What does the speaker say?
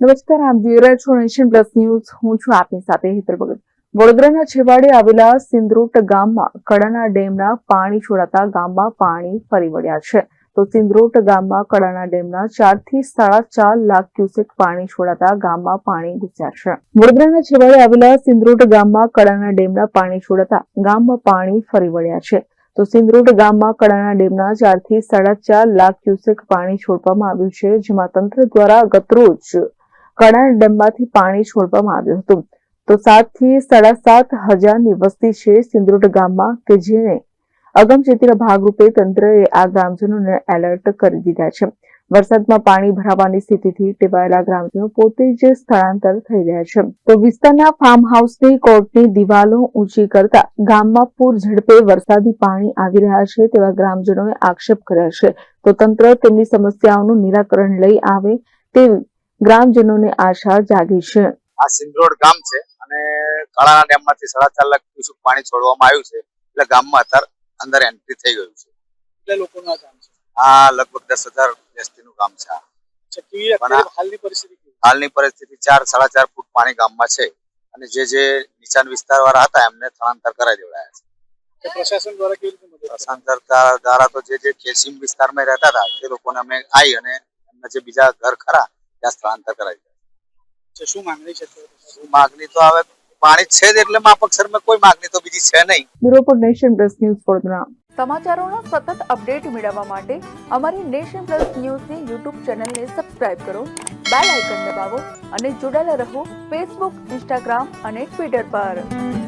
નમસ્કાર, આપ જોઈ રહ્યા છો નેશન પ્લસ ન્યૂઝ. હું છું આપની સાથે હેતલ ભગત. વડોદરાના છેવાડે આવેલા સિંદ્રોટ ગામમાં કડાના ડેમના પાણી છોડાતા ગામમાં પાણી ફરી વળ્યા છે. તો સિંદ્રોટ ગામમાં કડાના ડેમના ચારથી સાડા ચાર લાખ ક્યુસેક પાણી છોડાતા ગામમાં પાણી ઘૂસ્યા છે. વડોદરાના છેવાડે આવેલા સિંદ્રોટ ગામમાં કડાના ડેમના પાણી છોડાતા ગામમાં પાણી ફરી વળ્યા છે. તો સિંદ્રોટ ગામમાં કડાના ડેમના ચારથી સાડા ચાર લાખ ક્યુસેક પાણી છોડવામાં આવ્યું છે, જેમાં તંત્ર દ્વારા ગતરોજ કડાના ડેમમાંથી પાણી છોડવામાં આવ્યું હતું. તો સાતથી સાડા સાત હજારની વસ્તી છે સિંદરોડ ગામમાં કે જેને અગમચેતીના ભાગરૂપે તંત્રએ આ ગ્રામજનોને એલર્ટ કરી દીધા છે. વરસાદમાં પાણી ભરાવાની સ્થિતિથી ટેવાયેલા ગ્રામજનો પોતે જ સ્થળાંતર થઈ રહ્યા છે. તો વિસ્તારના ફાર્મ હાઉસની કોર્ટની દિવાલો ઊંચી કરતા ગામમાં પૂર ઝડપે વરસાદી પાણી આવી રહ્યા છે તેવા ગ્રામજનોએ આક્ષેપ કર્યા છે. તો તંત્ર તેમની સમસ્યાઓનું નિરાકરણ લઈ આવે તેવી ગ્રામજનોને આશા જાગી છે. આ સિંધરોડ ગામ છે અને કાળાના ડેમમાંથી સાડા ચાર લાખ ક્યુસેક પાણી છોડવામાં આવ્યું છે. એટલે ગામમાં અત્યારે અંદર એન્ટ્રી થઈ ગયું છે. એટલે લોકોનું આ કામ છે? આ લગભગ દસ હજાર વ્યસ્તીનું ગામ છે હાલની પરિસ્થિતિ હાલની પરિસ્થિતિ ચાર સાડા ચાર ફૂટ પાણી ગામમાં છે. અને જે જે નીચાણ વિસ્તાર વાળા હતા એમને સ્થળાંતર કરાવી દેવડાયા છે. પ્રશાસન દ્વારા કેવી રીતે સ્થળાંતર દ્વારા તો જે જે કેસીમ વિસ્તારમાં રહેતા હતા તે લોકોને અમે આવી અને એમના જે બીજા ઘર ખરા ત્યાં સ્થળાંતર કરાવી છે શું માંગણી છે શું માગણી તો હવે પાણી છે જ એટલે માપ અક્ષરમાં કોઈ માગણી તો બીજી છે નહીં. Bureau Nation Plus News Vadodara સમાચારોના સતત અપડેટ મેળવવા માટે અમારી નેશન પ્લસ ન્યૂઝની યુટ્યુબ ચેનલને સબસ્ક્રાઇબ કરો બેલ આઇકન દબાવો અને જોડાયેલા રહો ફેસબુક ઇન્સ્ટાગ્રામ અને ટ્વિટર પર.